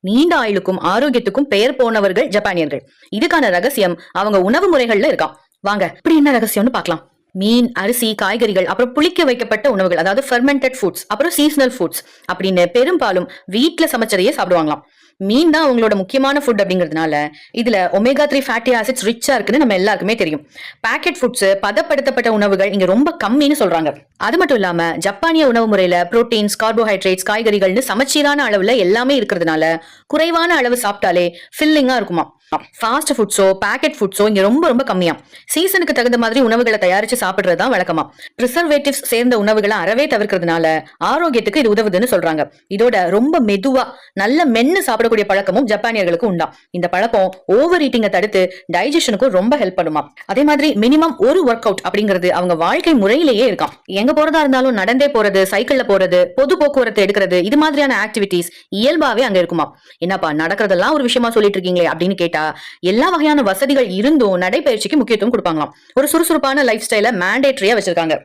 நீண்ட ஆயுளுக்கும் ஆரோக்கியத்துக்கும் பெயர் போனவர்கள் ஜப்பானியர்கள். இதுக்கான ரகசியம் அவங்க உணவு முறைகள்ல இருக்கான் வாங்க இப்படி என்ன ரகசியம்னு பார்க்கலாம். மீன் அரிசி காய்கறிகள் அப்புறம் புளிக்க வைக்கப்பட்ட உணவுகள் அதாவது ஃபெர்மெண்டட் ஃபுட்ஸ் அப்புறம் சீசனல் ஃபுட்ஸ் அப்படின்னு பெரும்பாலும் வீட்டுல சமைச்சதையே சாப்பிடுவாங்களாம். மீன் தான் அவங்களோட முக்கியமான ஃபுட் அப்படிங்கிறதுனால இதுல ஒமேகா த்ரீ ஃபேட்டி ஆசிட்ஸ் ரிச்சா இருக்குன்னு நம்ம எல்லாருக்குமே தெரியும். பேக்கெட் ஃபுட்ஸ் பதப்படுத்தப்பட்ட உணவுகள் இங்க ரொம்ப கம்மின்னு சொல்றாங்க. அது மட்டும் இல்லாம ஜப்பானிய உணவு முறையில புரோட்டீன்ஸ் கார்போஹைட்ரேட்ஸ் காய்கறிகள்னு சமச்சீரான அளவுல எல்லாமே இருக்கிறதுனால குறைவான அளவு சாப்பிட்டாலே ஃபில்லிங்கா இருக்குமா ஃபாஸ்ட் ஃபுட்ஸோ பேக்கெட் ஃபுட்ஸோ இங்க ரொம்ப ரொம்ப கம்மியா. சீசனுக்கு தகுந்த மாதிரி உணவுகளை தயாரிச்சு சாப்பிடுறது தான் வழக்கமா. ப்ரிசர்வேட்டிவ்ஸ் சேர்ந்த உணவுகளை அறவே தவிர்க்கிறதுனால ஆரோக்கியத்துக்கு இது உதவுதுன்னு சொல்றாங்க. இதோட ரொம்ப மெதுவா நல்ல மென்னு சாப்பிடக்கூடிய பழக்கமும் ஜப்பானியர்களுக்கு உண்டாம். இந்த பழக்கம் ஓவர் ஈட்டிங்கை தடுத்து டைஜஷனுக்கும் ரொம்ப ஹெல்ப் பண்ணுமா. அதே மாதிரி மினிமம் ஒரு ஒர்க் அவுட் அப்படிங்கிறது அவங்க வாழ்க்கை முறையிலேயே இருக்காம். எங்க போறதா இருந்தாலும் நடந்தே போறது சைக்கிள்ல போறது பொது போக்குவரத்து எடுக்கிறது இது மாதிரியான ஆக்டிவிட்டிஸ் இயல்பாவே அங்க இருக்குமா. என்னப்பா நடக்கிறதெல்லாம் ஒரு விஷயமா சொல்லிட்டு இருக்கீங்களே அப்படின்னு கேட்டா எல்லா வகையான வசதிகள் இருந்தும் நடைபயிற்சிக்கு முக்கியத்துவம் கொடுப்பாங்களாம். ஒரு சுறுசுறுப்பான லைஃப் ஸ்டைல மேண்டேட்ரியா வச்சிருக்காங்க.